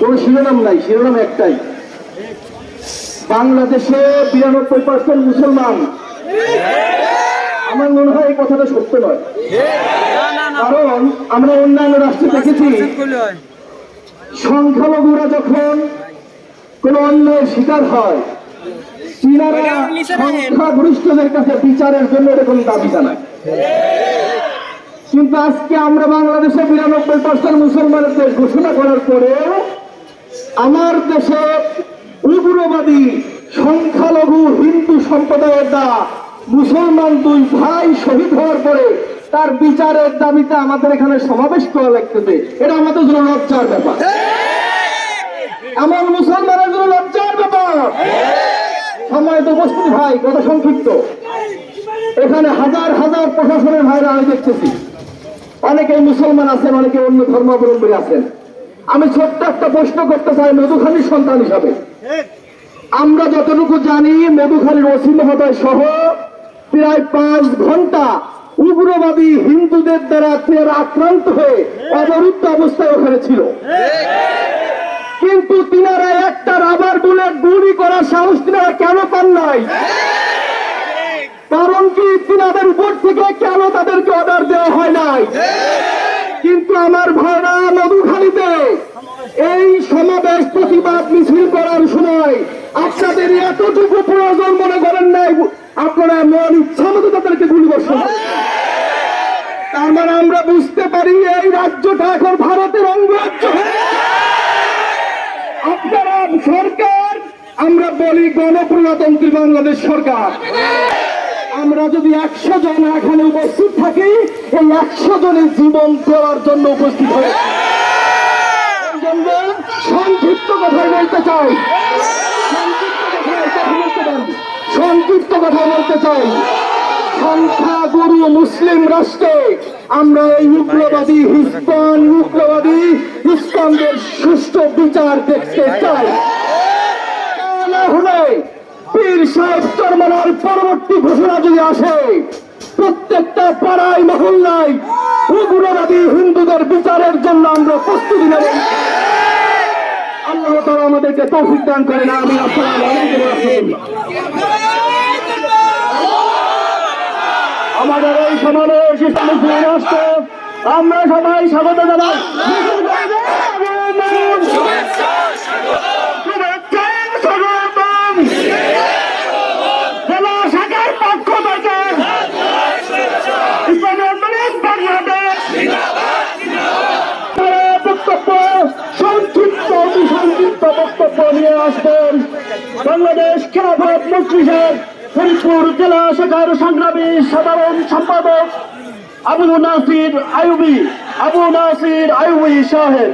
কোনো শিরোনাম নাই শিরোনাম একটাই। বাংলাদেশে বিরানব্বই পার্সেন্ট মুসলমান। আমার মনে হয় এই কথাটা সত্য নয়। কারণ আমরা অন্যান্য রাষ্ট্রে দেখেছি সংখ্যালঘুরা যখন কোন অন্যায়ের শিকার হয় চীনারা সংখ্যাগরিষ্ঠদের কাছে বিচারের জন্য এরকম দাবি জানায়। কিন্তু আজকে আমরা বাংলাদেশে বিরানব্বই পার্সেন্ট মুসলমানের দেশ ঘোষণা করার পরেও আমার দেশে উগ্রবাদী, সংখ্যালঘু, হিন্দু সম্প্রদায়ের দ্বারা মুসলমান দুই ভাই শহীদ হওয়ার পরে তার বিচারের দাবিতে আমাদের এখানে সমাবেশ করা লাগতেছে। এটা আমাদের জন্য লজ্জার ব্যাপার। আমার মুসলমানের জন্য লজ্জার ব্যাপার। সময় তো উপস্থিত ভাই কত সংক্ষিপ্ত। এখানে হাজার হাজার প্রশাসনের ভাইরা আমি দেখতেছি। অনেকে মুসলমান আছেন অনেকে অন্য ধর্মাবলম্বী আছেন। আমি ছোট্ট একটা প্রশ্ন করতে চাই মধুখালীর সন্তান হিসাবে। আমরা যতটুকু জানি মধুখালীর ওসি মহোদয় সহ প্রায় পাঁচ ঘণ্টা উগ্রবাদী হিন্দুদের দ্বারা তেরা আক্রান্ত হয়ে অবরুদ্ধ অবস্থায় ওখানে ছিল। কিন্তু তিনারা একটা রাবার বুলেট গুলি করার সাহস তিনারা কেন পান নাই? কারণ কি তিনাদের উপর থেকে নাই কিন্তু আমার ভাইরা মধুখালীতে এই সমাবেশ প্রতিবাদ মিছিল করার সময় আপনাদের এতটুকু প্রয়োজন মনে করেন নাই, আপনারা মন ইচ্ছা মতো তাদেরকে গুলি করছেন তার মানে আমরা বুঝতে পারি এই রাজ্যটা এখন ভারতের অঙ্গরাজ্য আপনারা সরকার, আমরা বলি গণপ্রজাতন্ত্রী বাংলাদেশ সরকার। আমরা যদি একশো জন এখানে উপস্থিত থাকি, এই একশো জনের জীবন দেওয়ার জন্য উপস্থিত হয়ে সংক্ষিপ্ত কথা বলতে চাই। সংক্ষিপ্ত কথা বলতে চাই। সংখ্যাগুরু মুসলিম রাষ্ট্রে আমরা এই উগ্রবাদী হিস্পান উগ্রবাদী ইসলামদের সুষ্ঠু বিচার দেখতে চাই। হলে পীর সাহেব চরমানার পরবর্তী ঘোষণা যদি আসে, প্রত্যেকটা পাড়ায়, মহল্লায় উগ্রবাদী হিন্দুদের বিচারের জন্য আমরা প্রস্তুতি নেব। আল্লাহ তারা আমাদেরকে তৌফিক দান করেন আমি। আমাদের এই সমাবেশ আমরা সবাই স্বাগত জানাই শুভেচ্ছা, স্বাগতম। জেলা শাখার পক্ষ থেকে ইসলামী আন্দোলন বাংলাদেশ তারা বক্তব্য সংক্ষিপ্ত অতি সংক্ষিপ্ত নিয়ে আসবেন। বাংলাদেশ খেলাফত মজলিসের ফরিদপুর জেলা শাখার সংগ্রামী সাধারণ সম্পাদক আবু নাসির আইবি আবু নাসির আইবি সাহেব।